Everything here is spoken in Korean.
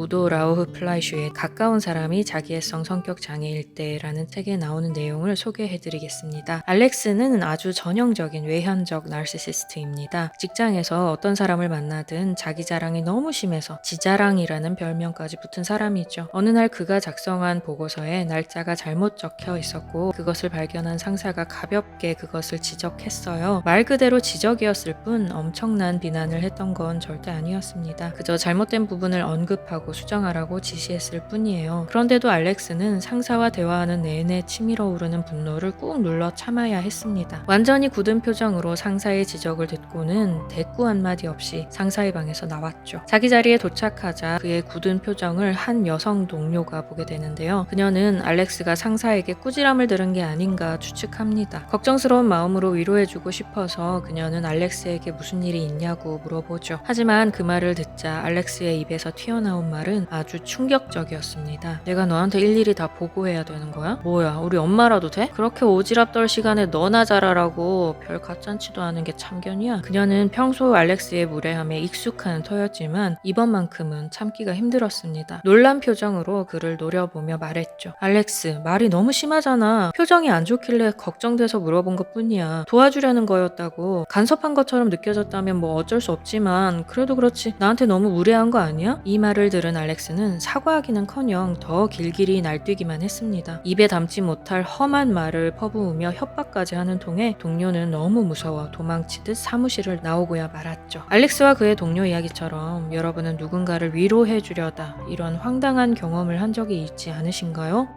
우도 라우흐 플라이슈의 가까운 사람이 자기애성 성격 장애일 때라는 책에 나오는 내용을 소개해드리겠습니다. 알렉스는 아주 전형적인 외현적 나르시시스트입니다. 직장에서 어떤 사람을 만나든 자기 자랑이 너무 심해서 지자랑이라는 별명까지 붙은 사람이죠. 어느 날 그가 작성한 보고서에 날짜가 잘못 적혀 있었고 그것을 발견한 상사가 가볍게 그것을 지적했어요. 말 그대로 지적이었을 뿐 엄청난 비난을 했던 건 절대 아니었습니다. 그저 잘못된 부분을 언급하고 수정하라고 지시했을 뿐이에요. 그런데도 알렉스는 상사와 대화하는 내내 치밀어 오르는 분노를 꾹 눌러 참아야 했습니다. 완전히 굳은 표정으로 상사의 지적을 듣고는 대꾸 한마디 없이 상사의 방에서 나왔죠. 자기 자리에 도착하자 그의 굳은 표정을 한 여성 동료가 보게 되는데요. 그녀는 알렉스가 상사에게 꾸지람을 들은 게 아닌가 추측합니다. 걱정스러운 마음으로 위로해주고 싶어서 그녀는 알렉스에게 무슨 일이 있냐고 물어보죠. 하지만 그 말을 듣자 알렉스의 입에서 튀어나온 말은 아주 충격적이었습니다. 내가 너한테 일일이 다 보고해야 되는 거야? 뭐야, 우리 엄마라도 돼? 그렇게 오지랖 떨 시간에 너나 잘하라고 별 가짠치도 않은 게 참견이야? 그녀는 평소 알렉스의 무례함에 익숙한 터였지만 이번만큼은 참기가 힘들었습니다. 놀란 표정으로 그를 노려보며 말했죠. 알렉스, 말이 너무 심하잖아. 표정이 안 좋길래 걱정돼서 물어본 것 뿐이야. 도와주려는 거였다고. 간섭한 것처럼 느껴졌다면 뭐 어쩔 수 없지만 그래도 그렇지. 나한테 너무 무례한 거 아니야? 이 말을 들은 알렉스는 사과하기는커녕 더 길길이 날뛰기만 했습니다. 입에 담지 못할 험한 말을 퍼부으며 협박까지 하는 통에 동료는 너무 무서워 도망치듯 사무실을 나오고야 말았죠. 알렉스와 그의 동료 이야기처럼 여러분은 누군가를 위로해 주려다 이런 황당한 경험을 한 적이 있지 않으신가요?